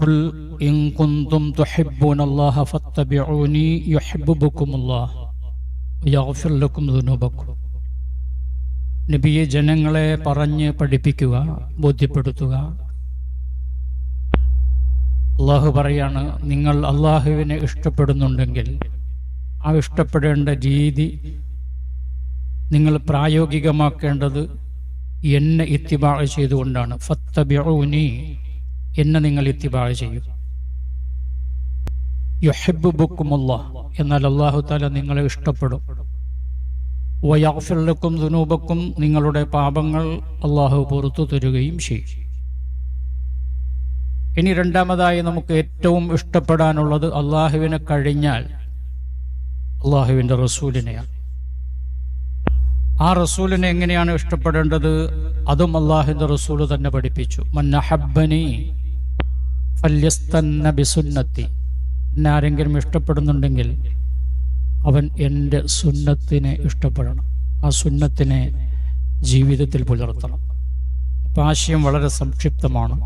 قل إن كنتم تحبون الله فاتبعوني يحببكم الله ويغفر لكم ذنوبكم നബിയെ ജനങ്ങളെ പറഞ്ഞ് പഠിപ്പിക്കുക ബോധ്യപ്പെടുത്തുക അള്ളാഹു പറയാണ് നിങ്ങൾ അള്ളാഹുവിനെ ഇഷ്ടപ്പെടുന്നുണ്ടെങ്കിൽ ആ ഇഷ്ടപ്പെടേണ്ട രീതി നിങ്ങൾ പ്രായോഗികമാക്കേണ്ടത് എന്നെ ഇത്തിബാ ചെയ്തുകൊണ്ടാണ് ഫത്തബിഊനി എന്നെ നിങ്ങൾ ഇത്തിബാ ചെയ്യും. യുഹിബുബുക്കുമുള്ള എന്നാൽ അള്ളാഹു താല നിങ്ങളെ ഇഷ്ടപ്പെടും. വയാഫിർലക്കും ദുനൂബക്കും നിങ്ങളുടെ പാപങ്ങൾ അള്ളാഹു പുറത്തു തരുകയും ചെയ്യും. ഇനി രണ്ടാമതായി നമുക്ക് ഏറ്റവും ഇഷ്ടപ്പെടാനുള്ളത് അള്ളാഹുവിനെ കഴിഞ്ഞാൽ അള്ളാഹുവിന്റെ റസൂലിനെയാണ്. ആ റസൂലിനെ എങ്ങനെയാണ് ഇഷ്ടപ്പെടേണ്ടത്? അതും അള്ളാഹുവിന്റെ റസൂൽ തന്നെ പഠിപ്പിച്ചു. മന്നഹബനി ബിസുന്നത്തി. എന്നെ ആരെങ്കിലും ഇഷ്ടപ്പെടുന്നുണ്ടെങ്കിൽ അവൻ എന്റെ സുന്നത്തിനെ ഇഷ്ടപ്പെടണം. ആ സുന്നത്തിനെ ജീവിതത്തിൽ പുലർത്തണം. അപ്പം ആശയം വളരെ സംക്ഷിപ്തമാണ്.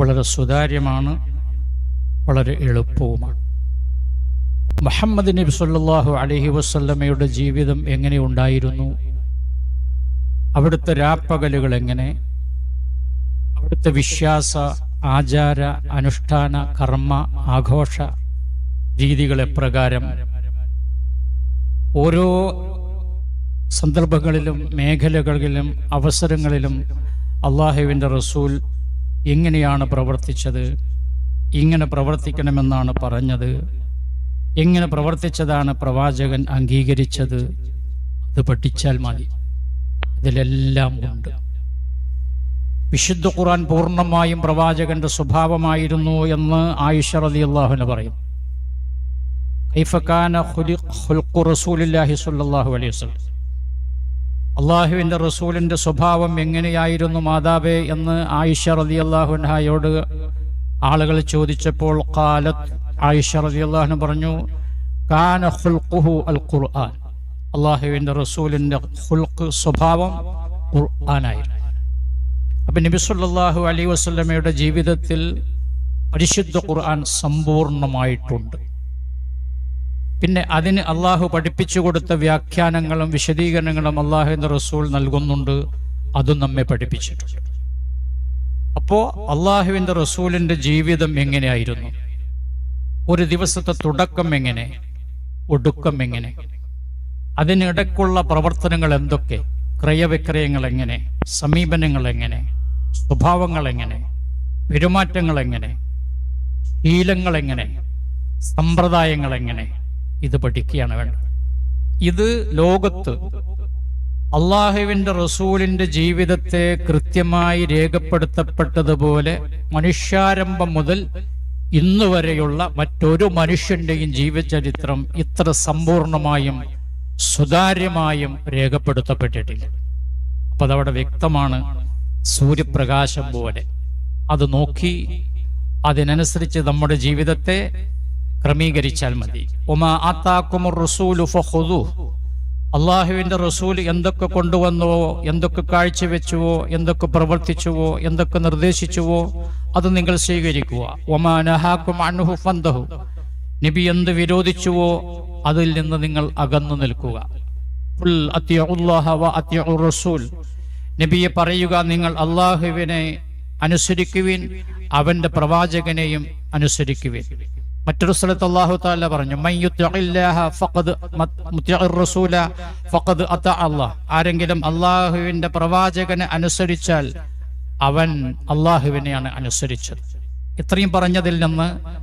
വളരെ സുതാര്യമാണ്. വളരെ എളുപ്പവുമാണ്. മുഹമ്മദ് നബി സല്ലല്ലാഹു അലൈഹി വസല്ലമയുടെ ജീവിതം എങ്ങനെ ഉണ്ടായിരുന്നു? അവിടുത്തെ രാപ്പകലുകൾ എങ്ങനെ? അവിടുത്തെ വിശ്വാസ ആചാര അനുഷ്ഠാന കർമ്മ ആഘോഷ രീതികളെ പ്രകാരം ഓരോ സന്ദർഭങ്ങളിലും മേഖലകളിലും അവസരങ്ങളിലും അള്ളാഹുവിന്റെ റസൂൽ എങ്ങനെയാണ് പ്രവർത്തിച്ചത് ഇങ്ങനെ പ്രവർത്തിക്കണമെന്നാണ് പറഞ്ഞത് എങ്ങനെ പ്രവർത്തിച്ചതാണ് പ്രവാചകൻ അംഗീകരിച്ചത് അത് പഠിച്ചാൽ മതി. ഇതിലെല്ലാം ഉണ്ട്. വിശുദ്ധ ഖുർആൻ പൂർണമായും പ്രവാചകന്റെ സ്വഭാവമായിരുന്നു എന്ന് ആയിഷ റലി അള്ളാഹുന പറയും. അള്ളാഹുവിന്റെ റസൂലിന്റെ സ്വഭാവം എങ്ങനെയായിരുന്നു മാതാവേ എന്ന് ആയിഷ റലി അള്ളാഹുനഹായോട് ആളുകൾ ചോദിച്ചപ്പോൾ കാലത്ത് ആയിഷ റലി അള്ളാഹുന പറഞ്ഞു കാന ഹുൽഖുഹു അൽ ഖുർആൻ അള്ളാഹുവിന്റെ റസൂലിന്റെ ഹുൽഖ് സ്വഭാവം ഖുർആനായിരുന്നു. അപ്പം നബിസുല്ലാഹു സല്ലല്ലാഹു വസ്ലമയുടെ ജീവിതത്തിൽ പരിശുദ്ധ ഖുർആൻ സമ്പൂർണമായിട്ടുണ്ട്. പിന്നെ അതിന് അള്ളാഹു പഠിപ്പിച്ചു കൊടുത്ത വ്യാഖ്യാനങ്ങളും വിശദീകരണങ്ങളും അള്ളാഹു എന്ന റസൂൾ നൽകുന്നുണ്ട്. അതും നമ്മെ പഠിപ്പിച്ചിട്ടുണ്ട്. അപ്പോ അള്ളാഹുവിന്റെ റസൂലിന്റെ ജീവിതം എങ്ങനെയായിരുന്നു? ഒരു ദിവസത്തെ തുടക്കം എങ്ങനെ? ഒടുക്കം എങ്ങനെ? അതിനിടയ്ക്കുള്ള പ്രവർത്തനങ്ങൾ എന്തൊക്കെ? ക്രയവിക്രയങ്ങൾ എങ്ങനെ സമീപനങ്ങൾ എങ്ങനെ സ്വഭാവങ്ങൾ എങ്ങനെ പെരുമാറ്റങ്ങൾ എങ്ങനെ ശീലങ്ങൾ എങ്ങനെ സമ്പ്രദായങ്ങൾ എങ്ങനെ ഇത് പഠിക്കുകയാണ് വേണ്ടത്. ഇത് ലോകത്ത് അള്ളാഹുവിന്റെ റസൂലിന്റെ ജീവിതത്തെ കൃത്യമായി രേഖപ്പെടുത്തപ്പെട്ടതുപോലെ മനുഷ്യാരംഭം മുതൽ ഇന്ന് വരെയുള്ള മറ്റൊരു മനുഷ്യന്റെയും ജീവചരിത്രം ഇത്ര സമ്പൂർണമായും സുതാര്യമായും രേഖപ്പെടുത്തപ്പെട്ടിട്ടില്ല. അപ്പൊ അതവിടെ വ്യക്തമാണ് സൂര്യപ്രകാശം പോലെ. അത് നോക്കി അതിനനുസരിച്ച് നമ്മുടെ ജീവിതത്തെ ക്രമീകരിച്ചാൽ മതി. ആത്താക്കുമുർ റസൂലു അള്ളാഹുവിന്റെ റസൂൽ എന്തൊക്കെ കൊണ്ടുവന്നുവോ എന്തൊക്കെ കാഴ്ചവെച്ചുവോ എന്തൊക്കെ പ്രവർത്തിച്ചുവോ എന്തൊക്കെ നിർദ്ദേശിച്ചുവോ അത് നിങ്ങൾ സ്വീകരിക്കുക. ഒമാ നഹാക്കും ഫന്തഹു. നബി എന്ത് വിരോധിച്ചുവോ അതിൽ നിന്ന് നിങ്ങൾ അകന്നു നിൽക്കുക. നബിയെ പറയുക നിങ്ങൾ അള്ളാഹുവിനെ അനുസരിക്കുവിൻ അവന്റെ പ്രവാചകനെയും അനുസരിക്കുവിൻ. മറ്റൊരു സ്ഥലത്ത് അള്ളാഹു താല പറഞ്ഞു "മൻ യുത്തിഇല്ലാഹ ഫഖദ് മത്- റസൂല ഫഖദ് അത അല്ലാഹ് ആരെങ്കിലും അള്ളാഹുവിന്റെ പ്രവാചകനെ അനുസരിച്ചാൽ അവൻ അള്ളാഹുവിനെയാണ് അനുസരിച്ചത്. ഇത്രയും പറഞ്ഞതിൽ നിന്ന്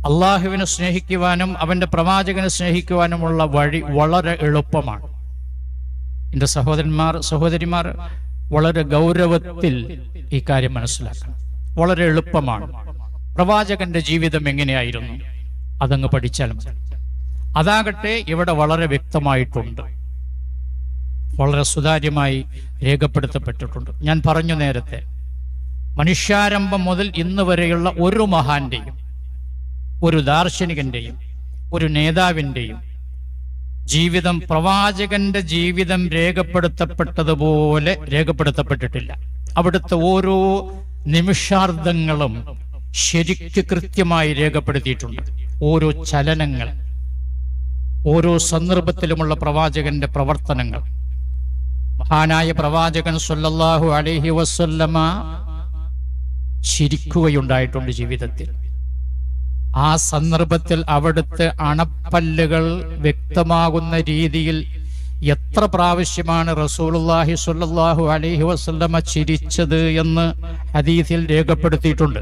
അള്ളാഹുവിനെ സ്നേഹിക്കുവാനും അവന്റെ പ്രവാചകനെ സ്നേഹിക്കുവാനുമുള്ള വഴി വളരെ എളുപ്പമാണ്. എന്റെ സഹോദരന്മാർ സഹോദരിമാർ വളരെ ഗൗരവത്തിൽ ഈ കാര്യം മനസ്സിലാക്കണം. വളരെ എളുപ്പമാണ്. പ്രവാചകന്റെ ജീവിതം എങ്ങനെയായിരുന്നു? അതങ്ങ് പഠിച്ചാൽ മതി. അതാകട്ടെ ഇവിടെ വളരെ വ്യക്തമായിട്ടുണ്ട്. വളരെ സുതാര്യമായി രേഖപ്പെടുത്തപ്പെട്ടിട്ടുണ്ട്. ഞാൻ പറഞ്ഞു നേരത്തെ മനുഷ്യാരംഭം മുതൽ ഇന്ന് വരെയുള്ള ഒരു മഹാന്റെയും ഒരു ദാർശനികന്റെയും ഒരു നേതാവിന്റെയും ജീവിതം പ്രവാചകന്റെ ജീവിതം രേഖപ്പെടുത്തപ്പെട്ടതുപോലെ രേഖപ്പെടുത്തപ്പെട്ടിട്ടില്ല. അവിടുത്തെ ഓരോ നിമിഷാർദ്ധങ്ങളും ശരിക്ക് കൃത്യമായി രേഖപ്പെടുത്തിയിട്ടുണ്ട്. ഓരോ ചലനങ്ങൾ ഓരോ സന്ദർഭത്തിലുമുള്ള പ്രവാചകന്റെ പ്രവർത്തനങ്ങൾ. മഹാനായ പ്രവാചകൻ സൊല്ലാഹു അലഹി വസല്ലമ ചിരിക്കുകയുണ്ടായിട്ടുണ്ട് ജീവിതത്തിൽ. ആ സന്ദർഭത്തിൽ അവിടുത്തെ അണപ്പല്ലുകൾ വ്യക്തമാകുന്ന രീതിയിൽ എത്ര പ്രാവശ്യമാണ് റസൂലുള്ളാഹി സ്വല്ലല്ലാഹു അലഹി വസല്ലമ ചിരിച്ചത് എന്ന് ഹദീസിൽ രേഖപ്പെടുത്തിയിട്ടുണ്ട്.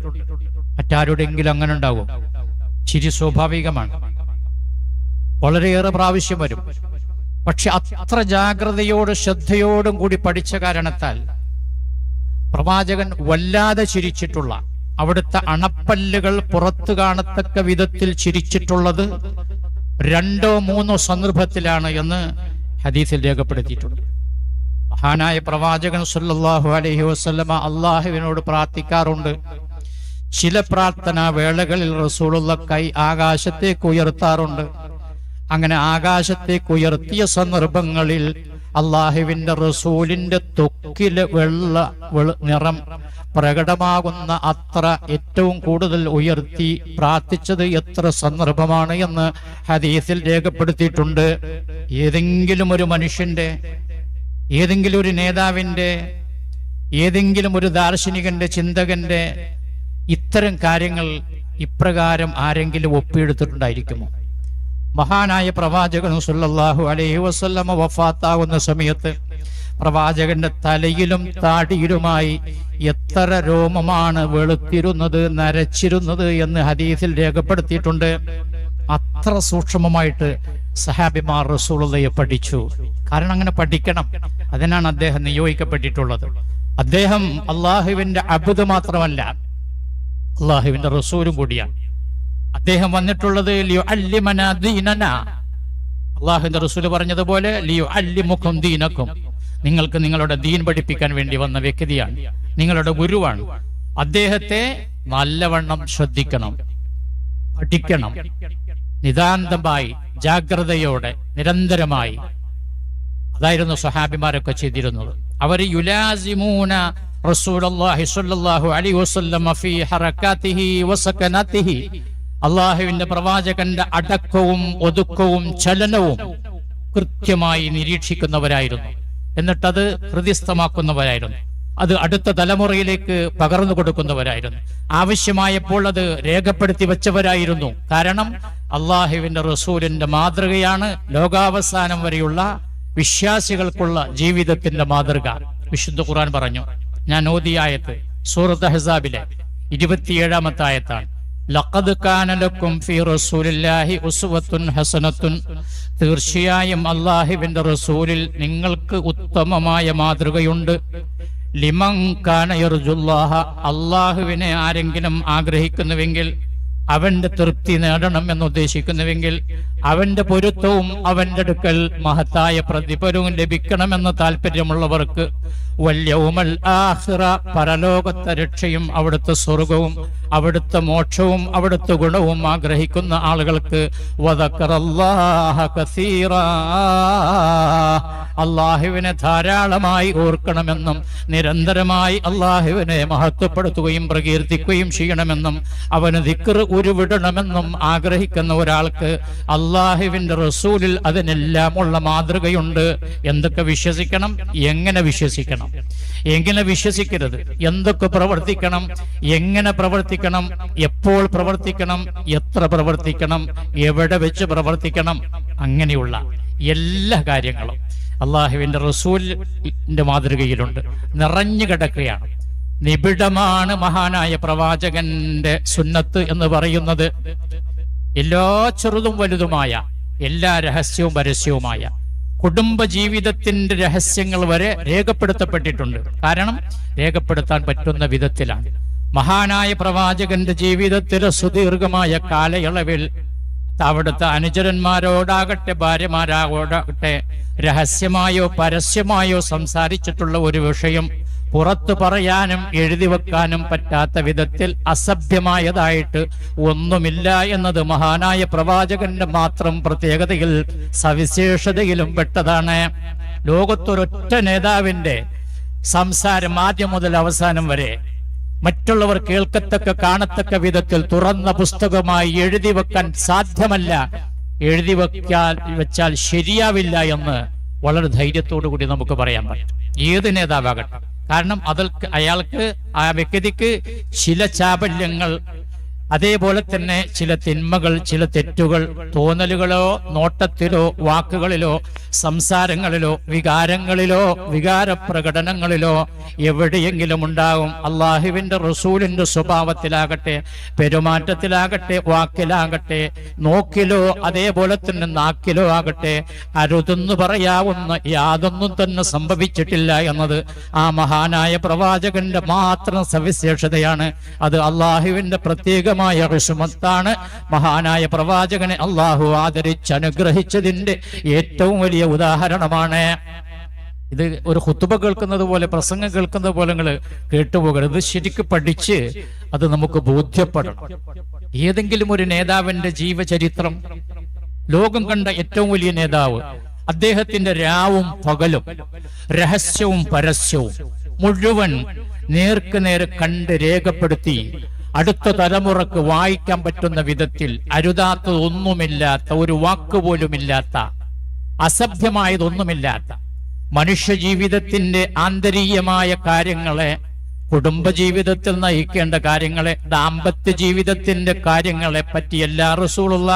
മറ്റാരുടെങ്കിലും അങ്ങനെ ഉണ്ടാകും ചിരി സ്വാഭാവികമാണ്. വളരെയേറെ പ്രാവശ്യം വരും. പക്ഷെ അത്ര ജാഗ്രതയോടും ശ്രദ്ധയോടും കൂടി പഠിച്ച കാരണത്താൽ പ്രവാചകൻ വല്ലാതെ ചിരിച്ചിട്ടുള്ള അവിടുത്തെ അണപ്പല്ലുകൾ പുറത്തു കാണത്തക്ക വിധത്തിൽ ചിരിച്ചിട്ടുള്ളത് രണ്ടോ മൂന്നോ സന്ദർഭത്തിലാണ് എന്ന് ഹദീസിൽ രേഖപ്പെടുത്തിയിട്ടുണ്ട്. മഹാനായ പ്രവാചകൻ സല്ലല്ലാഹു അലൈഹി വസല്ലമ അള്ളാഹുവിനോട് പ്രാർത്ഥിക്കാറുണ്ട് ചില പ്രാർത്ഥനാ വേളകളിൽ റസൂലുള്ള കൈ ആകാശത്തേക്ക് ഉയർത്താറുണ്ട്. അങ്ങനെ ആകാശത്തേക്ക് ഉയർത്തിയ സന്ദർഭങ്ങളിൽ അള്ളാഹുവിന്റെ റസൂലിന്റെ തൊക്കിൽ വെള്ള വെള നിറം പ്രകടമാകുന്ന അത്ര ഏറ്റവും കൂടുതൽ ഉയർത്തി പ്രാർത്ഥിച്ചത് എത്ര സന്ദർഭമാണ് എന്ന് ഹദീസിൽ രേഖപ്പെടുത്തിയിട്ടുണ്ട്. ഏതെങ്കിലും ഒരു മനുഷ്യന്റെ ഏതെങ്കിലും ഒരു നേതാവിന്റെ ഏതെങ്കിലും ഒരു ദാർശനികന്റെ ചിന്തകന്റെ ഇത്തരം കാര്യങ്ങൾ ഇപ്രകാരം ആരെങ്കിലും ഒപ്പിയെടുത്തിട്ടുണ്ടായിരിക്കുമോ? മഹാനായ പ്രവാചകൻ സുല്ലാഹു അലൈഹി വസല്ലമ വഫാത്താകുന്ന സമയത്ത് പ്രവാചകന്റെ തലയിലും താടിയിലുമായി എത്ര രോമമാണ് വെളുത്തിരുന്നത് നരച്ചിരുന്നത് എന്ന് ഹദീസിൽ രേഖപ്പെടുത്തിയിട്ടുണ്ട്. അത്ര സൂക്ഷ്മമായിട്ട് സഹാബിമാർ റസൂളയെ പഠിച്ചു. കാരണം അങ്ങനെ പഠിക്കണം. അതിനാണ് അദ്ദേഹം നിയോഗിക്കപ്പെട്ടിട്ടുള്ളത്. അദ്ദേഹം അള്ളാഹുവിന്റെ അബുദ് മാത്രമല്ല അള്ളാഹുവിന്റെ റസൂലും കൂടിയാണ്. അദ്ദേഹം വന്നിട്ടുള്ളത് ലിയോ അല്ലിമന ദീനന. അള്ളാഹുന്റെ റസൂൽ പറഞ്ഞതുപോലെ ലിയോ അല്ലിമുഖം ദീനക്കും. നിങ്ങൾക്ക് നിങ്ങളുടെ ദീൻ പഠിപ്പിക്കാൻ വേണ്ടി വന്ന വ്യക്തിയാണ്. നിങ്ങളുടെ ഗുരുവാണ്. അദ്ദേഹത്തെ നല്ലവണ്ണം ശ്രദ്ധിക്കണം. പഠിക്കണം. നിതാന്തമായി ജാഗ്രതയോടെ നിരന്തരമായി. അതായിരുന്നു സഹാബിമാരൊക്കെ ചെയ്തിരുന്നത്. അവർ യുലാസിമൂന റസൂലുള്ളാഹി സ്വല്ലല്ലാഹു അലൈഹി വസല്ലം ഫീ അള്ളാഹുവിന്റെ പ്രവാചകന്റെ അടക്കവും ഒതുക്കവും ചലനവും കൃത്യമായി നിരീക്ഷിക്കുന്നവരായിരുന്നു. എന്നിട്ടത് ഹൃദയസ്ഥമാക്കുന്നവരായിരുന്നു. അത് അടുത്ത തലമുറയിലേക്ക് പകർന്നു കൊടുക്കുന്നവരായിരുന്നു. ആവശ്യമായപ്പോൾ അത് രേഖപ്പെടുത്തി വെച്ചവരായിരുന്നു. കാരണം അള്ളാഹുവിന്റെ റസൂലിന്റെ മാതൃകയാണ് ലോകാവസാനം വരെയുള്ള വിശ്വാസികൾക്കുള്ള ജീവിതത്തിന്റെ മാതൃക. വിശുദ്ധ ഖുർആൻ പറഞ്ഞു. ഞാൻ ഓതിയായത്ത് സൂറത്ത് ഹസാബിലെ ഇരുപത്തിയേഴാമത്തെ ആയത്താണ്. ലഖദ് കാന ലക്കും ഫീ റസൂലില്ലാഹി ഉസ്വത്തുൻ ഹസനത്തുൻ. തീർച്ചയായും അള്ളാഹുവിന്റെ റസൂലിൽ നിങ്ങൾക്ക് ഉത്തമമായ മാതൃകയുണ്ട്. ലിമൻ കാന യർജുല്ലാഹ അള്ളാഹുവിനെ ആരെങ്കിലും ആഗ്രഹിക്കുന്നുവെങ്കിൽ അവന്റെ തൃപ്തി നേടണം എന്ന് ഉദ്ദേശിക്കുന്നുവെങ്കിൽ അവന്റെ പൊരുത്തവും അവന്റെ അടുക്കൽ മഹത്തായ പ്രതിഫലവും ലഭിക്കണമെന്ന താല്പര്യമുള്ളവർക്ക് വല്യവുമൽ ആഹിറ പരലോകത്തെ രക്ഷയും അവിടുത്തെ സ്വർഗവും അവിടുത്തെ മോക്ഷവും അവിടുത്തെ ഗുണവും ആഗ്രഹിക്കുന്ന ആളുകൾക്ക്. അള്ളാഹുവിനെ ധാരാളമായി ഓർക്കണമെന്നും നിരന്തരമായി അള്ളാഹുവിനെ മഹത്വപ്പെടുത്തുകയും പ്രകീർത്തിക്കുകയും ചെയ്യണമെന്നും അവന് ദിക്കർ ഉരുവിടണമെന്നും ആഗ്രഹിക്കുന്ന ഒരാൾക്ക് അള്ളാഹുവിന്റെ റസൂലിൽ അതിനെല്ലാം ഉള്ള മാതൃകയുണ്ട്. എന്തൊക്കെ വിശ്വസിക്കണം? എങ്ങനെ വിശ്വസിക്കണം? എങ്ങനെ വിശ്വസിക്കരുത്? എന്തൊക്കെ പ്രവർത്തിക്കണം? എങ്ങനെ പ്രവർത്തിക്കണം? എപ്പോൾ പ്രവർത്തിക്കണം? എത്ര പ്രവർത്തിക്കണം? എവിടെ വെച്ച് പ്രവർത്തിക്കണം? അങ്ങനെയുള്ള എല്ലാ കാര്യങ്ങളും അള്ളാഹുവിന്റെ റസൂലിന്റെ മാതൃകയിലുണ്ട്. നിറഞ്ഞു കിടക്കുകയാണ്. നിബിഡമാണ് മഹാനായ പ്രവാചകന്റെ സുന്നത്ത് എന്ന് പറയുന്നത്. എല്ലാ ചെറുതും വലുതുമായ എല്ലാ രഹസ്യവും പരസ്യവുമായ കുടുംബ ജീവിതത്തിന്റെ രഹസ്യങ്ങൾ വരെ രേഖപ്പെടുത്തപ്പെട്ടിട്ടുണ്ട്. കാരണം രേഖപ്പെടുത്താൻ പറ്റുന്ന വിധത്തിലാണ്. മഹാനായ പ്രവാചകന്റെ ജീവിതത്തിലെ സുദീർഘമായ കാലയളവിൽ അവിടുത്തെ അനുചരന്മാരോടാകട്ടെ ഭാര്യമാരോടാകട്ടെ രഹസ്യമായോ പരസ്യമായോ സംസാരിച്ചിട്ടുള്ള ഒരു വിഷയം പുറത്തു പറയാനും എഴുതി വെക്കാനും പറ്റാത്ത വിധത്തിൽ അസഭ്യമായതായിട്ട് ഒന്നുമില്ല എന്നത് മഹാനായ പ്രവാചകന്റെ മാത്രം പ്രത്യേകതയിൽ സവിശേഷതയിലും പെട്ടതാണ്. ലോകത്തൊരൊറ്റ നേതാവിന്റെ സംസാരം ആദ്യം മുതൽ അവസാനം വരെ മറ്റുള്ളവർ കേൾക്കത്തക്ക കാണത്തക്ക വിധത്തിൽ തുറന്ന പുസ്തകമായി എഴുതി വെക്കാൻ സാധ്യമല്ല. എഴുതി വെക്കാൻ വെച്ചാൽ ശരിയാവില്ല എന്ന് വളരെ ധൈര്യത്തോടു കൂടി നമുക്ക് പറയാൻ പറ്റും. ഏത് നേതാവാകട്ടെ? കാരണം അതൾക്ക് അയാൾക്ക് ആ വ്യക്തിക്ക് ചില അതേപോലെ തന്നെ ചില തിന്മകൾ ചില തെറ്റുകൾ തോന്നലുകളോ നോട്ടത്തിലോ വാക്കുകളിലോ സംസാരങ്ങളിലോ വികാരങ്ങളിലോ വികാര പ്രകടനങ്ങളിലോ എവിടെയെങ്കിലും ഉണ്ടാകും. അള്ളാഹുവിന്റെ റസൂലിന്റെ സ്വഭാവത്തിലാകട്ടെ പെരുമാറ്റത്തിലാകട്ടെ വാക്കിലാകട്ടെ നോക്കിലോ അതേപോലെ തന്നെ നാക്കിലോ ആകട്ടെ അരുതെന്ന് പറയാവുന്ന യാതൊന്നും തന്നെ സംഭവിച്ചിട്ടില്ല എന്നത് ആ മഹാനായ പ്രവാചകന്റെ മാത്രം സവിശേഷതയാണ്. അത് അള്ളാഹുവിന്റെ പ്രത്യേകമായ ഋഷുമത്താണ് മഹാനായ പ്രവാചകനെ അള്ളാഹു ആദരിച്ച് അനുഗ്രഹിച്ചതിന്റെ ഏറ്റവും വലിയ ഉദാഹരണമാണ്. ഇത് ഒരു ഹുത്തുബ കേൾക്കുന്നത് പോലെ പ്രസംഗം കേൾക്കുന്നത് പോലെ നിങ്ങൾ കേട്ടുപോകരുത്. ശരിക്ക് പഠിച്ച് അത് നമുക്ക് ബോധ്യപ്പെടണം. ഏതെങ്കിലും ഒരു നേതാവിന്റെ ജീവചരിത്രം ലോകം കണ്ട ഏറ്റവും വലിയ നേതാവ് അദ്ദേഹത്തിന്റെ രാവും പകലും രഹസ്യവും പരസ്യവും മുഴുവൻ നേർക്ക് നേരെ കണ്ട് രേഖപ്പെടുത്തി അടുത്ത തലമുറയ്ക്ക് വായിക്കാൻ പറ്റുന്ന വിധത്തിൽ അരുതാത്തതൊന്നുമില്ലാത്ത ഒരു വാക്കുപോലുമില്ലാത്ത അസഭ്യമായതൊന്നുമില്ലാത്ത മനുഷ്യ ജീവിതത്തിന്റെ ആന്തരീയമായ കാര്യങ്ങളെ കുടുംബജീവിതത്തിൽ നയിക്കേണ്ട കാര്യങ്ങളെ ദാമ്പത്യ ജീവിതത്തിന്റെ കാര്യങ്ങളെ പറ്റി എല്ലാ റസൂളുള്ള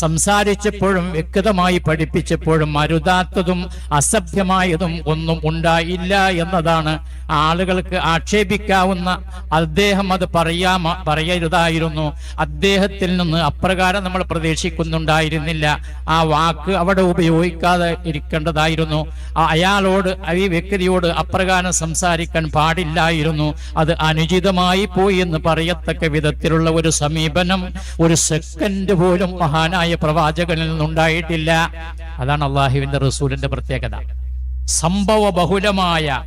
സംസാരിച്ചപ്പോഴും വ്യക്തമായി പഠിപ്പിച്ചപ്പോഴും അരുതാത്തതും അസഭ്യമായതും ഒന്നും ഉണ്ടായില്ല എന്നതാണ് ആളുകൾക്ക് ആക്ഷേപിക്കാവുന്ന അദ്ദേഹം അത് പറയാ പറയരുതായിരുന്നു. അദ്ദേഹത്തിൽ നിന്ന് അപ്രകാരം നമ്മൾ പ്രതീക്ഷിക്കുന്നുണ്ടായിരുന്നില്ല. ആ വാക്ക് അവിടെ ഉപയോഗിക്കാതെ ഇരിക്കേണ്ടതായിരുന്നു. അയാളോട് ഈ വ്യക്തിയോട് അപ്രകാരം സംസാരിക്കാൻ പാടില്ലായിരുന്നു. അത് അനുചിതമായി പോയി എന്ന് പറയത്തക്ക വിധത്തിലുള്ള ഒരു സമീപനം ഒരു സെക്കൻഡ് പോലും മഹാനായ പ്രവാചകനിൽ നിന്നുണ്ടായിട്ടില്ല. അതാണ് അള്ളാഹുവിന്റെ റസൂലിന്റെ പ്രത്യേകത. സംഭവ ബഹുലമായ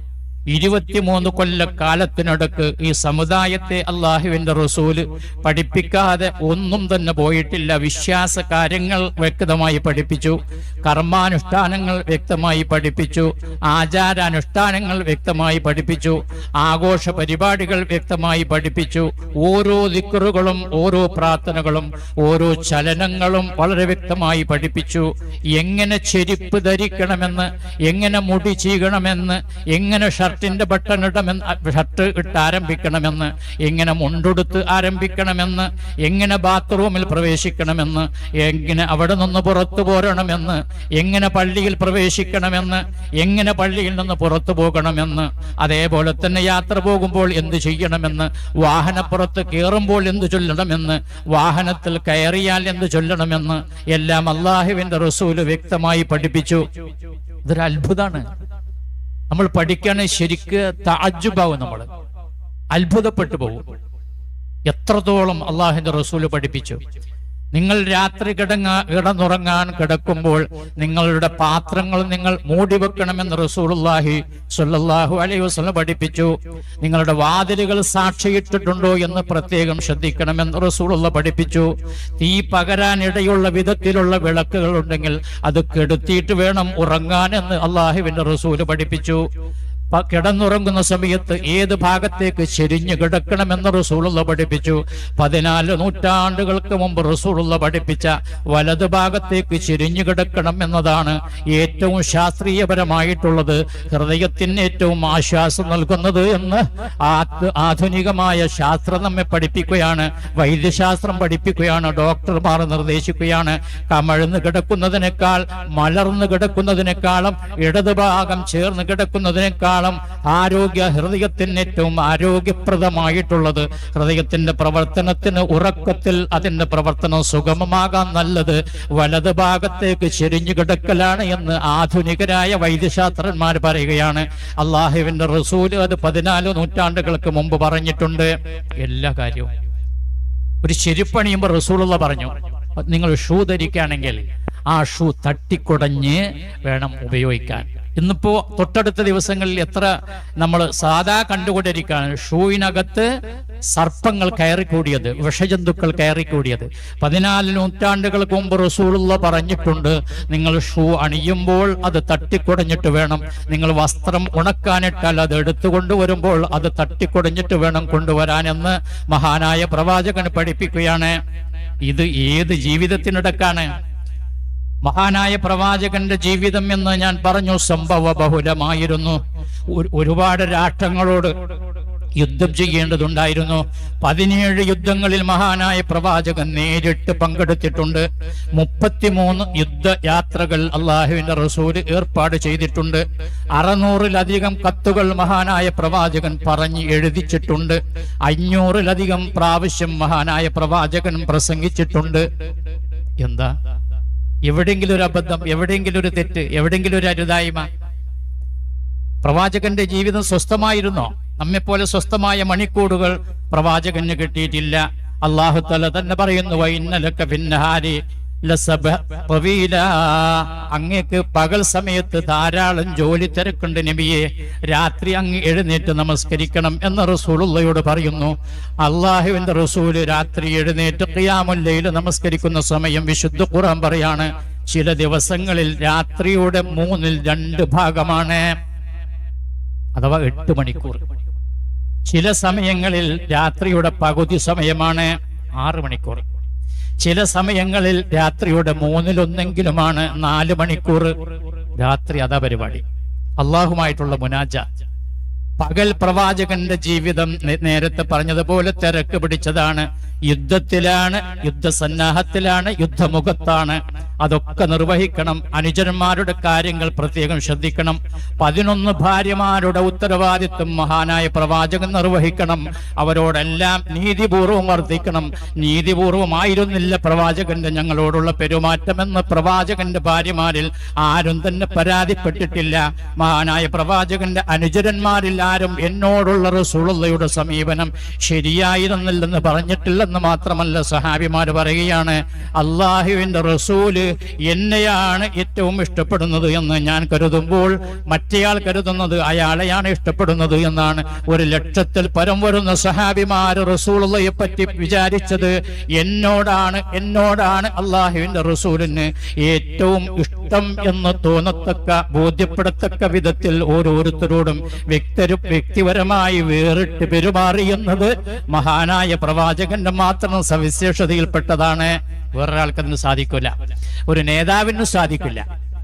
ഇരുപത്തിമൂന്ന് കൊല്ലക്കാലത്തിനടുക്ക് ഈ സമുദായത്തെ അള്ളാഹുവിന്റെ റസൂൽ പഠിപ്പിക്കാതെ ഒന്നും തന്നെ പോയിട്ടില്ല. വിശ്വാസ കാര്യങ്ങൾ വ്യക്തമായി പഠിപ്പിച്ചു. കർമാനുഷ്ഠാനങ്ങൾ വ്യക്തമായി പഠിപ്പിച്ചു. ആചാരാനുഷ്ഠാനങ്ങൾ വ്യക്തമായി പഠിപ്പിച്ചു. ആഘോഷ പരിപാടികൾ വ്യക്തമായി പഠിപ്പിച്ചു. ഓരോ ദിക്കറുകളും ഓരോ പ്രാർത്ഥനകളും ഓരോ ചലനങ്ങളും വളരെ വ്യക്തമായി പഠിപ്പിച്ചു. എങ്ങനെ ചെരുപ്പ് ധരിക്കണമെന്ന് എങ്ങനെ മുടി ചീകണമെന്ന് എങ്ങനെ ഷർട്ടിന്റെ ബട്ടൺ ഇടമെന്ന് ഷർട്ട് ഇട്ട് ആരംഭിക്കണമെന്ന് എങ്ങനെ മുണ്ടുടുത്ത് ആരംഭിക്കണമെന്ന് എങ്ങനെ ബാത്റൂമിൽ പ്രവേശിക്കണമെന്ന് എങ്ങനെ അവിടെ നിന്ന് പുറത്തു പോരണമെന്ന് എങ്ങനെ പള്ളിയിൽ പ്രവേശിക്കണമെന്ന് എങ്ങനെ പള്ളിയിൽ നിന്ന് പുറത്തു പോകണമെന്ന് അതേപോലെ തന്നെ യാത്ര പോകുമ്പോൾ എന്ത് ചെയ്യണമെന്ന് വാഹനപ്പുറത്ത് കയറുമ്പോൾ എന്ത് ചൊല്ലണമെന്ന് വാഹനത്തിൽ കയറിയാൽ എന്ത് ചൊല്ലണമെന്ന് എല്ലാം അള്ളാഹുവിന്റെ റസൂൽ വ്യക്തമായി പഠിപ്പിച്ചു. ഇതൊരു അത്ഭുതമാണ് നമ്മൾ പഠിക്കാണ് ശരിക്ക് താജുബാവും നമ്മൾ. അത്ഭുതപ്പെട്ടു പോകും. എത്രത്തോളം അള്ളാഹിന്റെ റസൂൽ പഠിപ്പിച്ചു. നിങ്ങൾ രാത്രി കിടങ്ങ കിടന്നുറങ്ങാൻ കിടക്കുമ്പോൾ നിങ്ങളുടെ പാത്രങ്ങൾ നിങ്ങൾ മൂടി വെക്കണമെന്ന് റസൂലുള്ളാഹി സുല്ലാഹു അലൈഹി വസ്ലം പഠിപ്പിച്ചു. നിങ്ങളുടെ വാതിലുകൾ സാക്ഷിയിട്ടിട്ടുണ്ടോ എന്ന് പ്രത്യേകം ശ്രദ്ധിക്കണമെന്ന് റസൂലുള്ള പഠിപ്പിച്ചു. തീ പകരാനിടയുള്ള വിധത്തിലുള്ള വിളക്കുകൾ ഉണ്ടെങ്കിൽ അത് കെടുത്തിയിട്ട് വേണം ഉറങ്ങാൻ എന്ന് അള്ളാഹുവിന്റെ റസൂൽ പഠിപ്പിച്ചു. കിടന്നുറങ്ങുന്ന സമയത്ത് ഏത് ഭാഗത്തേക്ക് ചെരിഞ്ഞു കിടക്കണമെന്ന് റസൂളുള്ള പഠിപ്പിച്ചു. പതിനാല് നൂറ്റാണ്ടുകൾക്ക് മുമ്പ് റസൂളുള്ള പഠിപ്പിച്ച വലത് ഭാഗത്തേക്ക് ചെരിഞ്ഞു കിടക്കണം എന്നതാണ് ഏറ്റവും ശാസ്ത്രീയപരമായിട്ടുള്ളത്. ഹൃദയത്തിന് ഏറ്റവും ആശ്വാസം നൽകുന്നത് എന്ന് ആധുനികമായ ശാസ്ത്രം നമ്മെ പഠിപ്പിക്കുകയാണ്. വൈദ്യശാസ്ത്രം പഠിപ്പിക്കുകയാണ്. ഡോക്ടർമാർ നിർദ്ദേശിക്കുകയാണ്. കമഴ്ന്ന് കിടക്കുന്നതിനേക്കാൾ മലർന്ന് കിടക്കുന്നതിനേക്കാളും ഇടതുഭാഗം ചേർന്ന് കിടക്കുന്നതിനേക്കാളും ആരോഗ്യ ഹൃദയത്തിന് ഏറ്റവും ആരോഗ്യപ്രദമായിട്ടുള്ളത്. ഹൃദയത്തിന്റെ പ്രവർത്തനത്തിന് ഉറക്കത്തിൽ അതിന്റെ പ്രവർത്തനം സുഗമമാകാൻ നല്ലത്. വലത് ഭാഗത്തേക്ക് ചെരിഞ്ഞു കിടക്കലാണ് എന്ന് ആധുനികരായ വൈദ്യശാസ്ത്രന്മാർ പറയുകയാണ്. അള്ളാഹുവിന്റെ റസൂൽ അത് പതിനാല് നൂറ്റാണ്ടുകൾക്ക് മുമ്പ് പറഞ്ഞിട്ടുണ്ട്. എല്ലാ കാര്യവും. ഒരു ചെരുപ്പണിയുമ്പോൾ റസൂലുള്ള പറഞ്ഞു നിങ്ങൾ ഷൂ ധരിക്കുകയാണെങ്കിൽ ആ ഷൂ തട്ടിക്കുടഞ്ഞ് വേണം ഉപയോഗിക്കാൻ. ഇന്നിപ്പോ തൊട്ടടുത്ത ദിവസങ്ങളിൽ എത്ര നമ്മൾ സാധാ കണ്ടുകൊണ്ടിരിക്കുകയാണ്. ഷൂവിനകത്ത് സർപ്പങ്ങൾ കയറിക്കൂടിയത് വിഷജന്തുക്കൾ കയറിക്കൂടിയത്. പതിനാല് നൂറ്റാണ്ടുകൾക്ക് മുമ്പ് റസൂളുള്ള പറഞ്ഞിട്ടുണ്ട് നിങ്ങൾ ഷൂ അണിയുമ്പോൾ അത് തട്ടിക്കുടഞ്ഞിട്ട് വേണം. നിങ്ങൾ വസ്ത്രം ഉണക്കാനിട്ടാൽ അത് എടുത്തു കൊണ്ടുവരുമ്പോൾ അത് തട്ടിക്കുടഞ്ഞിട്ട് വേണം കൊണ്ടുവരാനെന്ന് മഹാനായ പ്രവാചകൻ പഠിപ്പിക്കുകയാണ്. ഇത് ഏത് ജീവിതത്തിനിടക്കാണ്? മഹാനായ പ്രവാചകന്റെ ജീവിതം എന്ന് ഞാൻ പറഞ്ഞു സംഭവ ബഹുലമായിരുന്നു. ഒരുപാട് രാഷ്ട്രങ്ങളോട് യുദ്ധം ചെയ്യേണ്ടതുണ്ടായിരുന്നു. പതിനേഴ് യുദ്ധങ്ങളിൽ മഹാനായ പ്രവാചകൻ നേരിട്ട് പങ്കെടുത്തിട്ടുണ്ട്. മുപ്പത്തിമൂന്ന് യുദ്ധയാത്രകൾ അള്ളാഹുവിന്റെ റസൂൽ ഏർപ്പാട് ചെയ്തിട്ടുണ്ട്. അറുന്നൂറിലധികം കത്തുകൾ മഹാനായ പ്രവാചകൻ പറഞ്ഞ് എഴുതിച്ചിട്ടുണ്ട്. അഞ്ഞൂറിലധികം പ്രാവശ്യം മഹാനായ പ്രവാചകൻ പ്രസംഗിച്ചിട്ടുണ്ട്. എന്താ? എവിടെയെങ്കിലും ഒരു അബദ്ധം എവിടെയെങ്കിലും ഒരു തെറ്റ് എവിടെയെങ്കിലും ഒരു അരുതായ്മ പ്രവാചകന്റെ ജീവിതം സ്വസ്ഥമായിരുന്നോ? നമ്മെപ്പോലെ സ്വസ്ഥമായ മണിക്കൂടുകൾ പ്രവാചകന് കിട്ടിയിട്ടില്ല. അള്ളാഹു തല തന്നെ പറയുന്നു വൈന്നലൊക്കെ പിന്നഹാരി അങ്ങേക്ക് പകൽ സമയത്ത് ധാരാളം ജോലി തിരക്കുണ്ട് നബിയെ. രാത്രി അങ്ങ് എഴുന്നേറ്റ് നമസ്കരിക്കണം എന്ന് റസൂലുള്ളയോട് പറയുന്നു. അള്ളാഹുവിന്റെ റസൂൽ രാത്രി എഴുന്നേറ്റ് ഖിയാമുല്ലയിൽ നമസ്കരിക്കുന്ന സമയം വിശുദ്ധ ഖുറാൻ പറയാണ് ചില ദിവസങ്ങളിൽ രാത്രിയുടെ മൂന്നിൽ രണ്ട് ഭാഗമാണ്. അഥവാ എട്ട് മണിക്കൂർ. ചില സമയങ്ങളിൽ രാത്രിയുടെ പകുതി സമയമാണ് ആറ് മണിക്കൂർ. ചില സമയങ്ങളിൽ രാത്രിയുടെ മൂന്നിലൊന്നെങ്കിലുമാണ് നാല് മണിക്കൂർ രാത്രി അതാ പരിപാടി. അള്ളാഹുമായിട്ടുള്ള മുനാജാത്ത് പകൽ പ്രവാചകന്റെ ജീവിതം നേരത്തെ പറഞ്ഞതുപോലെ തിരക്ക് പിടിച്ചതാണ്. യുദ്ധത്തിലാണ് യുദ്ധസന്നാഹത്തിലാണ് യുദ്ധമുഖത്താണ്. അതൊക്കെ നിർവഹിക്കണം. അനുജന്മാരുടെ കാര്യങ്ങൾ പ്രത്യേകം ശ്രദ്ധിക്കണം. പതിനൊന്ന് ഭാര്യമാരുടെ ഉത്തരവാദിത്വം മഹാനായ പ്രവാചകൻ നിർവഹിക്കണം. അവരോടെല്ലാം നീതിപൂർവം വർദ്ധിക്കണം. നീതിപൂർവമായിരുന്നില്ല പ്രവാചകന്റെ ഞങ്ങളോടുള്ള പെരുമാറ്റമെന്ന് പ്രവാചകന്റെ ഭാര്യമാരിൽ ആരും തന്നെ പരാതിപ്പെട്ടിട്ടില്ല. മഹാനായ പ്രവാചകന്റെ അനുചരന്മാരിൽ ആരും എന്നോടുള്ള റസൂളുള്ളയുടെ സമീപനം ശരിയായിരുന്നില്ലെന്ന് പറഞ്ഞിട്ടില്ലെന്ന് മാത്രമല്ല സഹാബിമാർ പറയുകയാണ് അള്ളാഹുവിന്റെ റസൂൽ എന്നെയാണ് ഏറ്റവും ഇഷ്ടപ്പെടുന്നത് എന്ന് ഞാൻ കരുതുമ്പോൾ മറ്റേയാൾ കരുതുന്നത് അയാളെയാണ് ഇഷ്ടപ്പെടുന്നത് എന്നാണ്. ഒരു ലക്ഷത്തിൽ പരം വരുന്ന സഹാബിമാർ റസൂളയെ പറ്റി വിചാരിച്ചത് എന്നോടാണ് എന്നോടാണ് അള്ളാഹുവിന്റെ റസൂലിന് ഏറ്റവും ഇഷ്ടം എന്ന് തോന്നത്തക്ക ബോധ്യപ്പെടത്തക്ക വിധത്തിൽ ഓരോരുത്തരോടും വ്യക്തരു വ്യക്തിപരമായി വേറിട്ട് പെരുമാറിയുന്നത് മഹാനായ പ്രവാചകന്റെ മാത്രം സവിശേഷതയിൽപ്പെട്ടതാണ്. വേറൊരാൾക്ക് അതിന് സാധിക്കില്ല. ഒരു നേതാവിനും സാധിക്കില്ല.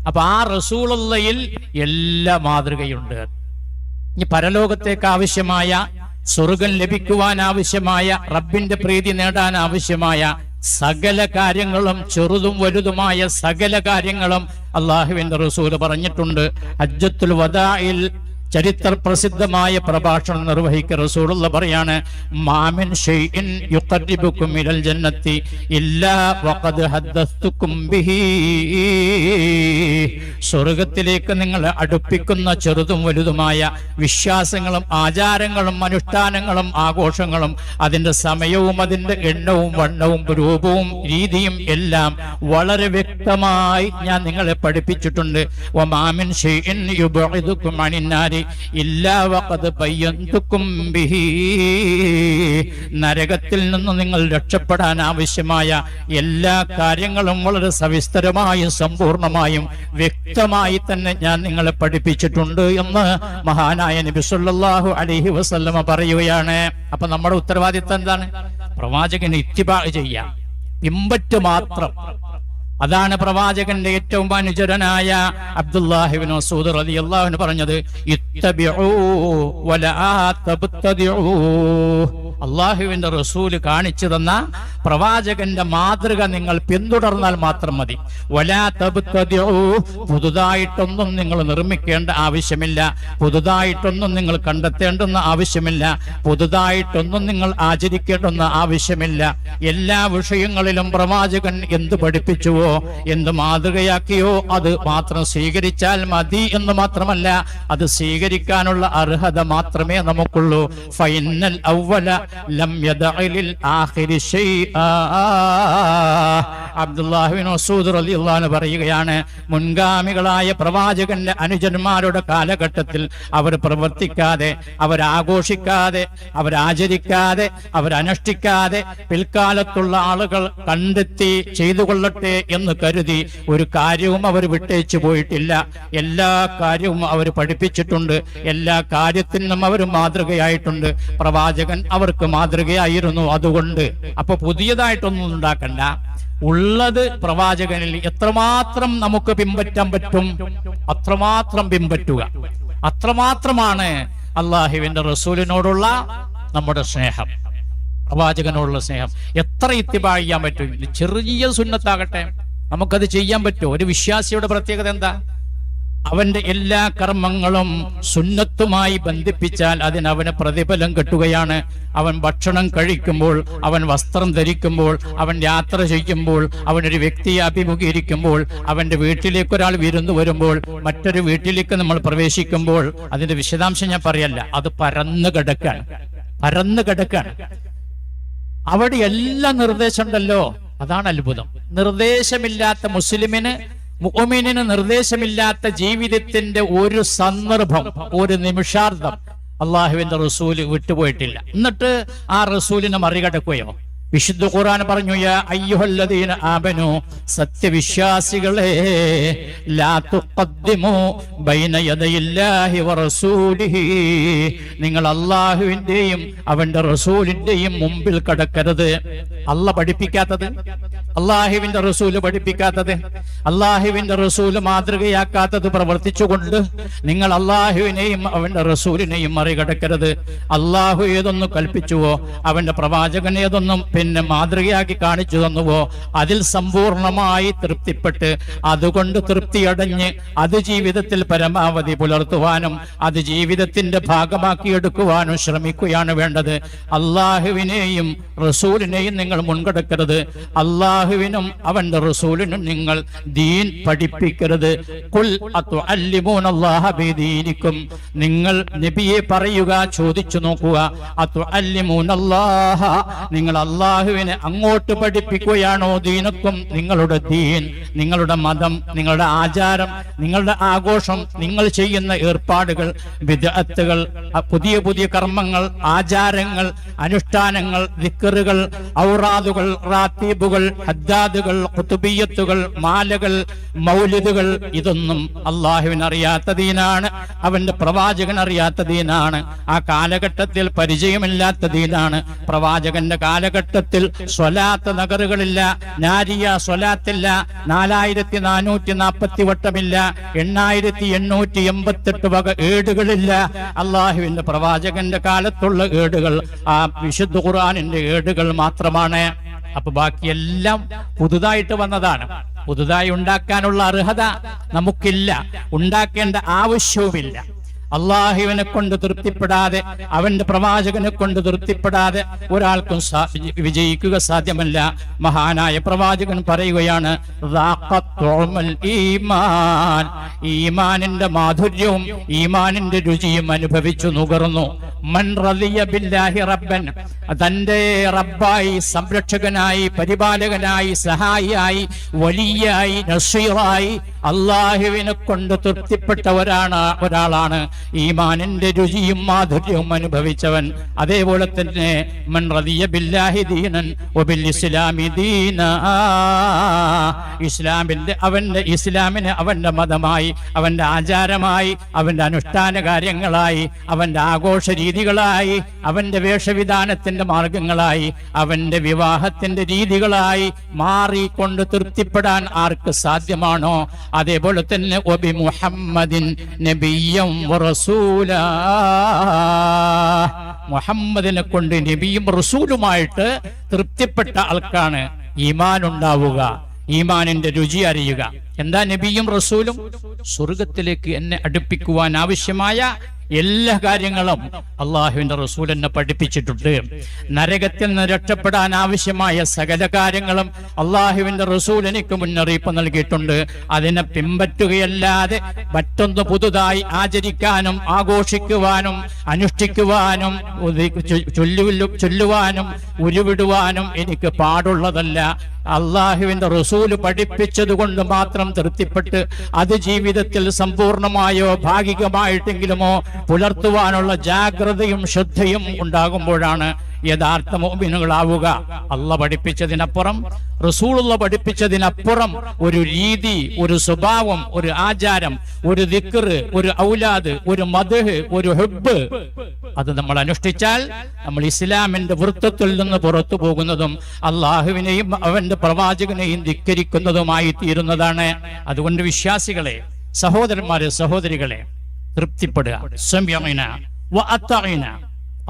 അപ്പൊ ആ റസൂളുള്ളയിൽ എല്ലാ മാതൃകയുണ്ട്. ഇനി പരലോകത്തേക്ക് ആവശ്യമായ സ്വർഗം ലഭിക്കുവാൻ ആവശ്യമായ റബ്ബിന്റെ പ്രീതി നേടാൻ ആവശ്യമായ സകല കാര്യങ്ങളും ചെറുതും വലുതുമായ സകല കാര്യങ്ങളും അള്ളാഹുവിന്റെ റസൂൽ പറഞ്ഞിട്ടുണ്ട്. അജ്ജത്തുൽ വദായിൽ ചരിത്ര പ്രസിദ്ധമായ പ്രഭാഷണം നിർവഹിക്ക റസൂലുള്ള പറയാണ് മാമിൻ ജന്നത്തി ഇല്ലാ വഖദ് ബിഹി. സ്വർഗത്തിലേക്ക് നിങ്ങളെ അടുപ്പിക്കുന്ന ചെറുതും വലുതുമായ വിശ്വാസങ്ങളും ആചാരങ്ങളും അനുഷ്ഠാനങ്ങളും ആഘോഷങ്ങളും അതിന്റെ സമയവും അതിന്റെ എണ്ണവും വണ്ണവും രൂപവും രീതിയും എല്ലാം വളരെ വ്യക്തമായി ഞാൻ നിങ്ങളെ പഠിപ്പിച്ചിട്ടുണ്ട്. വമാമിൻ ഷൈഇൻ യുബ്ഇദുക്കും അനിന്നാരി നരകത്തിൽ നിന്ന് നിങ്ങൾ രക്ഷപ്പെടാൻ ആവശ്യമായ എല്ലാ കാര്യങ്ങളും വളരെ സവിസ്തരമായും സമ്പൂർണമായും വ്യക്തമായി തന്നെ ഞാൻ നിങ്ങളെ പഠിപ്പിച്ചിട്ടുണ്ട് എന്ന് മഹാനായ നബി സല്ലല്ലാഹു അലൈഹി വസല്ലമ പറയുകയാണ്. അപ്പൊ നമ്മുടെ ഉത്തരവാദിത്തം എന്താണ്? പ്രവാചകന് ഇത്തിബാ ചെയ്യാം. പിമ്പറ്റ് മാത്രം. അതാണ് പ്രവാചകന്റെ ഏറ്റവും അനുചരനായ അബ്ദുല്ലാഹിബിൻ മസൂദ് പറഞ്ഞത് ഇത്തബിഊ വലാ തബ്തദിഊ അള്ളാഹുവിന്റെ റസൂൽ കാണിച്ചു തന്ന പ്രവാചകന്റെ മാതൃക നിങ്ങൾ പിന്തുടർന്നാൽ മാത്രം മതി. വലാ പുതുതായിട്ടൊന്നും നിങ്ങൾ നിർമ്മിക്കേണ്ട ആവശ്യമില്ല. പുതുതായിട്ടൊന്നും നിങ്ങൾ കണ്ടെത്തേണ്ടുന്ന ആവശ്യമില്ല. പുതുതായിട്ടൊന്നും നിങ്ങൾ ആചരിക്കേണ്ടുന്ന ആവശ്യമില്ല. എല്ലാ വിഷയങ്ങളിലും പ്രവാചകൻ എന്ത് പഠിപ്പിച്ചുവോ എന്ത് മാതൃകയാക്കിയോ? അത് മാത്രം സ്വീകരിച്ചാൽ മതി എന്ന് മാത്രമല്ല അത് സ്വീകരിക്കാനുള്ള അർഹത മാത്രമേ നമുക്കുള്ളൂ. ഫൈനൽ അവല ലം ആഖിരി റളിയല്ലാഹു പറയുകയാണ് മുൻഗാമികളായ പ്രവാചകന്റെ അനുജന്മാരുടെ കാലഘട്ടത്തിൽ അവർ പ്രവർത്തിക്കാതെ അവരാഘോഷിക്കാതെ അവരാചരിക്കാതെ അവരനുഷ്ഠിക്കാതെ പിൽക്കാലത്തുള്ള ആളുകൾ കണ്ടെത്തി ചെയ്തു കൊള്ളട്ടെ എന്ന് കരുതി ഒരു കാര്യവും അവർ വിട്ടേച്ചു പോയിട്ടില്ല. എല്ലാ കാര്യവും അവർ പഠിപ്പിച്ചിട്ടുണ്ട്. എല്ലാ കാര്യത്തിനും അവർ മാതൃകയായിട്ടുണ്ട്. പ്രവാചകൻ അവർക്ക് മാതൃകയായിരുന്നു അതുകൊണ്ട്. അപ്പൊ പുതിയതായിട്ടൊന്നും ഉണ്ടാക്കണ്ട. ഉള്ളത് പ്രവാചകനിൽ എത്രമാത്രം നമുക്ക് പിൻപറ്റാൻ പറ്റും? അത്രമാത്രം പിൻപറ്റുക. അത്രമാത്രമാണ് അള്ളാഹുവിന്റെ റസൂലിനോടുള്ള നമ്മുടെ സ്നേഹം. പ്രവാചകനോടുള്ള സ്നേഹം. എത്ര ഇത്തിബാ പറ്റും? ചെറിയ സുന്നത്താകട്ടെ. നമുക്കത് ചെയ്യാൻ പറ്റുമോ? ഒരു വിശ്വാസിയുടെ പ്രത്യേകത എന്താ? അവന്റെ എല്ലാ കർമ്മങ്ങളും സുന്നത്തുമായി ബന്ധിപ്പിച്ചാൽ അതിന് അവന് പ്രതിഫലം കിട്ടുകയാണ്. അവൻ ഭക്ഷണം കഴിക്കുമ്പോൾ അവൻ വസ്ത്രം ധരിക്കുമ്പോൾ അവൻ യാത്ര ചെയ്യുമ്പോൾ അവനൊരു വ്യക്തിയെ അഭിമുഖീകരിക്കുമ്പോൾ അവന്റെ വീട്ടിലേക്ക് ഒരാൾ വിരുന്നു വരുമ്പോൾ മറ്റൊരു വീട്ടിലേക്ക് നമ്മൾ പ്രവേശിക്കുമ്പോൾ അതിന്റെ വിശദാംശം ഞാൻ പറയല്ല. അത് പരന്നു കിടക്കാണ്. പരന്നു കിടക്കാണ്. അവിടെ എല്ലാ നിർദ്ദേശം ഉണ്ടല്ലോ അതാണ് അത്ഭുതം. നിർദ്ദേശമില്ലാത്ത മുസ്ലിമിന് മുഅ്മിനിന് നിർദ്ദേശമില്ലാത്ത ജീവിതത്തിന്റെ ഒരു സന്ദർഭം ഒരു നിമിഷാർത്ഥം അള്ളാഹുവിന്റെ റസൂൽ വിട്ടുപോയിട്ടില്ല. എന്നിട്ട് ആ റസൂലിനെ മറികടക്കുകയോ? വിശുദ്ധ ഖുർആൻ പറഞ്ഞു യാ അയ്യുഹല്ലദീന ആമനു സത്യവിശ്വാസികളെ ലാ തുഖദ്ദിമു ബൈന വറസൂലിഹി നിങ്ങൾ അള്ളാഹുവിന്റെയും അവന്റെ റസൂലിന്റെയും മുമ്പിൽ കടക്കരുത്. അല്ല പഠിപ്പിക്കാത്തത്? അള്ളാഹുവിന്റെ റസൂൽ പഠിപ്പിക്കാത്തത്? അള്ളാഹുവിന്റെ റസൂൽ മാതൃകയാക്കാത്തത് പ്രവർത്തിച്ചുകൊണ്ട് നിങ്ങൾ അള്ളാഹുവിനെയും അവന്റെ റസൂലിനെയും മറികടക്കരുത്. അള്ളാഹു ഏതൊന്നും കൽപ്പിച്ചുവോ അവന്റെ പ്രവാചകൻ ഏതൊന്നും പിന്നെ മാതൃകയാക്കി കാണിച്ചു തന്നുവോ? അതിൽ സമ്പൂർണമായി തൃപ്തിപ്പെട്ട് അതുകൊണ്ട് തൃപ്തിയടഞ്ഞ് അത് ജീവിതത്തിൽ പരമാവധി പുലർത്തുവാനും അത് ജീവിതത്തിന്റെ ഭാഗമാക്കി എടുക്കുവാനും ശ്രമിക്കുകയാണ് വേണ്ടത്. അള്ളാഹുവിനെയും റസൂലിനെയും നിങ്ങൾ മുൻകടക്കരുത്. അള്ളാഹുവിനും അവന്റെ റസൂലിനും നിങ്ങൾ ദീൻ പഠിപ്പിക്കരുത്. കുൽ ബിദീനിക്കും. നിങ്ങൾ നബിയെ പറയുക ചോദിച്ചു നോക്കുക. അതുഅല്ലിമൂനല്ലാഹ നിങ്ങൾ അള്ളാഹുവിനെ അങ്ങോട്ട് പഠിപ്പിക്കുകയാണോ ദീനക്കും നിങ്ങളുടെ ദീൻ നിങ്ങളുടെ മതം നിങ്ങളുടെ ആചാരം നിങ്ങളുടെ ആഘോഷം നിങ്ങൾ ചെയ്യുന്ന ഏർപ്പാടുകൾ വിദഗ്ധകൾ പുതിയ പുതിയ കർമ്മങ്ങൾ ആചാരങ്ങൾ അനുഷ്ഠാനങ്ങൾ ദിക്കറുകൾ ഔറാദുകൾ റാത്തീബുകൾ ഹദ്ദാദുകൾ കുത്തുബിയത്തുകൾ മാലകൾ മൗലിദുകൾ ഇതൊന്നും അള്ളാഹുവിന് അറിയാത്ത ദീനാണ് അവന്റെ പ്രവാചകൻ അറിയാത്ത ദീനാണ് ആ കാലഘട്ടത്തിൽ പരിചയമില്ലാത്ത ദീനാണ് പ്രവാചകന്റെ കാലഘട്ടത്തിൽ സ്വലാത്ത് നഗറുകളില്ല നാരിയ സ്വലാത്തില്ല നാലായിരത്തി നാനൂറ്റി നാൽപ്പത്തി വട്ടമില്ല എണ്ണായിരത്തി എണ്ണൂറ്റി എൺപത്തെട്ട് വക ഏടുകളില്ല. അള്ളാഹുവിന്റെ പ്രവാചകന്റെ കാലത്തുള്ള ഏടുകൾ ആ വിശുദ്ധ ഖുർആാനിന്റെ ഏടുകൾ മാത്രമാണ്. അപ്പൊ ബാക്കിയെല്ലാം പുതുതായിട്ട് വന്നതാണ്. പുതുതായി ഉണ്ടാക്കാനുള്ള അർഹത നമുക്കില്ല. ഉണ്ടാക്കേണ്ട ആവശ്യവുമില്ല. അള്ളാഹുവിനെ കൊണ്ട് തൃപ്തിപ്പെടാതെ അവന്റെ പ്രവാചകനെ കൊണ്ട് തൃപ്തിപ്പെടാതെ ഒരാൾക്കും വിജയിക്കുക സാധ്യമല്ല. മഹാനായ പ്രവാചകൻ പറയുകയാണ് "റാഖത്തുഉമൽ ഈമാൻ. ഈമാനിന്റെ മാധുര്യവും ഈമാനിന്റെ രുചിയും അനുഭവിച്ചു നുകർന്നു. മൻ ബില്ലാഹി റബ്ബൻ. തന്റെ റബ്ബായി സംരക്ഷകനായി പരിപാലകനായി സഹായിയായി വലിയായി നസീറായി അള്ളാഹുവിനെ കൊണ്ട് തൃപ്തിപ്പെട്ടവരാണ് ഒരാളാണ് ഈമാനിന്റെ രുചിയും മാധുര്യവും അനുഭവിച്ചവൻ അതേപോലെ തന്നെ മൻ റദിയ ബില്ലാഹി ദീനൻ ഇസ്ലാമി ദീന. ഇസ്ലാമിന്റെ അവന്റെ ഇസ്ലാമിനെ അവന്റെ മതമായി അവന്റെ ആചാരമായി അവന്റെ അനുഷ്ഠാന കാര്യങ്ങളായി അവന്റെ ആഘോഷ രീതികളായി അവന്റെ വേഷവിധാനത്തിന്റെ മാർഗങ്ങളായി അവന്റെ വിവാഹത്തിന്റെ രീതികളായി മാറിക്കൊണ്ട് തൃപ്തിപ്പെടാൻ ആർക്ക് സാധ്യമാണോ? അതേപോലെ തന്നെ ഒബി മുഹമ്മദിൻ നബിയം റസൂല. മുഹമ്മദിനെ കൊണ്ട് നബിയും റസൂലുമായിട്ട് തൃപ്തിപ്പെട്ട ആൾക്കാണ് ഈമാൻ ഉണ്ടാവുക ഈമാനിന്റെ രുചി അറിയുക. എന്താ നബിയും റസൂലും? സ്വർഗത്തിലേക്ക് എന്നെ അടുപ്പിക്കുവാൻ ആവശ്യമായ എല്ലാ കാര്യങ്ങളും അള്ളാഹുവിന്റെ റസൂൽ എന്നെ പഠിപ്പിച്ചിട്ടുണ്ട്. നരകത്തിൽ നിന്ന് രക്ഷപ്പെടാൻ ആവശ്യമായ സകല കാര്യങ്ങളും അള്ളാഹുവിന്റെ റസൂൽ എനിക്ക് മുന്നറിയിപ്പ് നൽകിയിട്ടുണ്ട്. അതിനെ പിൻപറ്റുകയല്ലാതെ മറ്റൊന്ന് പുതുതായി ആചരിക്കാനും ആഘോഷിക്കുവാനും അനുഷ്ഠിക്കുവാനും ചൊല്ലുവാനും ഉരുവിടുവാനും എനിക്ക് പാടുള്ളതല്ല. അള്ളാഹുവിന്റെ റസൂൽ പഠിപ്പിച്ചത് കൊണ്ട് മാത്രം തൃപ്തിപ്പെട്ട് അത് ജീവിതത്തിൽ സമ്പൂർണമായോ ഭാഗികമായിട്ടെങ്കിലുമോ പുലർത്തുവാനുള്ള ജാഗ്രതയും ശ്രദ്ധയും ഉണ്ടാകുമ്പോഴാണ് യഥാർത്ഥ മോമിനുകളാവുക. അല്ല പഠിപ്പിച്ചതിനപ്പുറം റസൂളുള്ള പഠിപ്പിച്ചതിനപ്പുറം ഒരു രീതി ഒരു സ്വഭാവം ഒരു ആചാരം ഒരു ദിക്കറ് ഒരു ഔലാദ് ഒരു മധുഹ് ഒരു ഹെബ് അത് നമ്മൾ അനുഷ്ഠിച്ചാൽ നമ്മൾ ഇസ്ലാമിന്റെ വൃത്തത്തിൽ നിന്ന് പുറത്തു പോകുന്നതും അള്ളാഹുവിനെയും അവന്റെ പ്രവാചകനെയും ധിക്കരിക്കുന്നതുമായി തീരുന്നതാണ് അതുകൊണ്ട് വിശ്വാസികളെ സഹോദരന്മാരെ സഹോദരികളെ തൃപ്തിപ്പെടുക. സമീന വ അത്തഈന.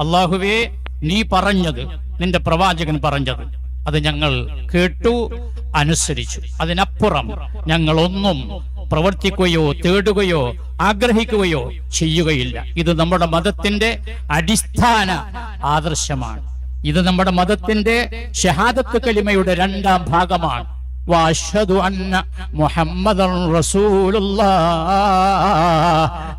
അള്ളാഹുവേ നീ പറഞ്ഞത് നിന്റെ പ്രവാചകൻ പറഞ്ഞത് അത് ഞങ്ങൾ കേട്ടു അനുസരിച്ചു. അതിനപ്പുറം ഞങ്ങൾ ഒന്നും പ്രവർത്തിക്കുകയോ തേടുകയോ ആഗ്രഹിക്കുകയോ ചെയ്യുകയില്ല. ഇത് നമ്മുടെ മതത്തിന്റെ അടിസ്ഥാന ആദർശമാണ്. ഇത് നമ്മുടെ മതത്തിന്റെ ഷഹാദത്ത് കലിമയുടെ രണ്ടാം ഭാഗമാണ്. അന്ന മുഹമ്മദൻ റസൂലുള്ളാഹ്.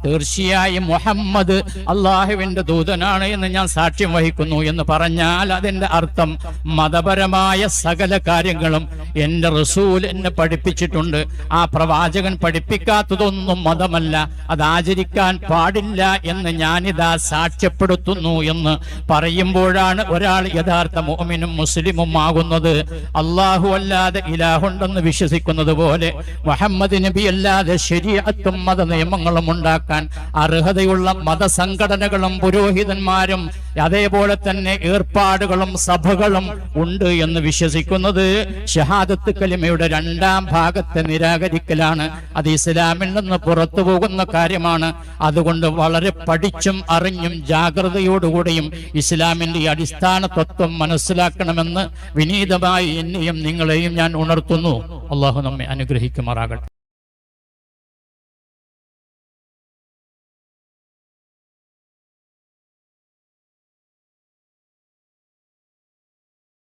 തീർച്ചയായും മുഹമ്മദ് അള്ളാഹുവിന്റെ ദൂതനാണ് എന്ന് ഞാൻ സാക്ഷ്യം വഹിക്കുന്നു എന്ന് പറഞ്ഞാൽ അതിന്റെ അർത്ഥം മതപരമായ സകല കാര്യങ്ങളും എന്റെ റസൂൽ എന്നെ പഠിപ്പിച്ചിട്ടുണ്ട്. ആ പ്രവാചകൻ പഠിപ്പിക്കാത്തതൊന്നും മതമല്ല. അത് ആചരിക്കാൻ പാടില്ല എന്ന് ഞാനിതാ സാക്ഷ്യപ്പെടുത്തുന്നു എന്ന് പറയുമ്പോഴാണ് ഒരാൾ യഥാർത്ഥ മോമിനും മുസ്ലിമും ആകുന്നത്. അള്ളാഹു അല്ലാതെ ഇലാഹുണ്ടെന്ന് വിശ്വസിക്കുന്നത് പോലെ മുഹമ്മദ് നബി അല്ലാതെ ശരീരത്തും മത നിയമങ്ങളും ഉണ്ടാക്കാൻ അർഹതയുള്ള മതസംഘടനകളും പുരോഹിതന്മാരും അതേപോലെ തന്നെ ഏർപ്പാടുകളും സഭകളും ഉണ്ട് എന്ന് വിശ്വസിക്കുന്നത് ഷഹാദത്ത് കലിമയുടെ രണ്ടാം ഭാഗത്തെ നിരാകരിക്കലാണ്. അത് ഇസ്ലാമിൽ നിന്ന് പുറത്തു പോകുന്ന കാര്യമാണ്. അതുകൊണ്ട് വളരെ പഠിച്ചും അറിഞ്ഞും ജാഗ്രതയോടുകൂടിയും ഇസ്ലാമിന്റെ അടിസ്ഥാന തത്വം മനസ്സിലാക്കണമെന്ന് വിനീതമായി എന്നെയും നിങ്ങളെയും ഞാൻ ഉണർത്തുന്നു അള്ളാഹു നമ്മെ അനുഗ്രഹിക്കുമാറാകട്ടെ.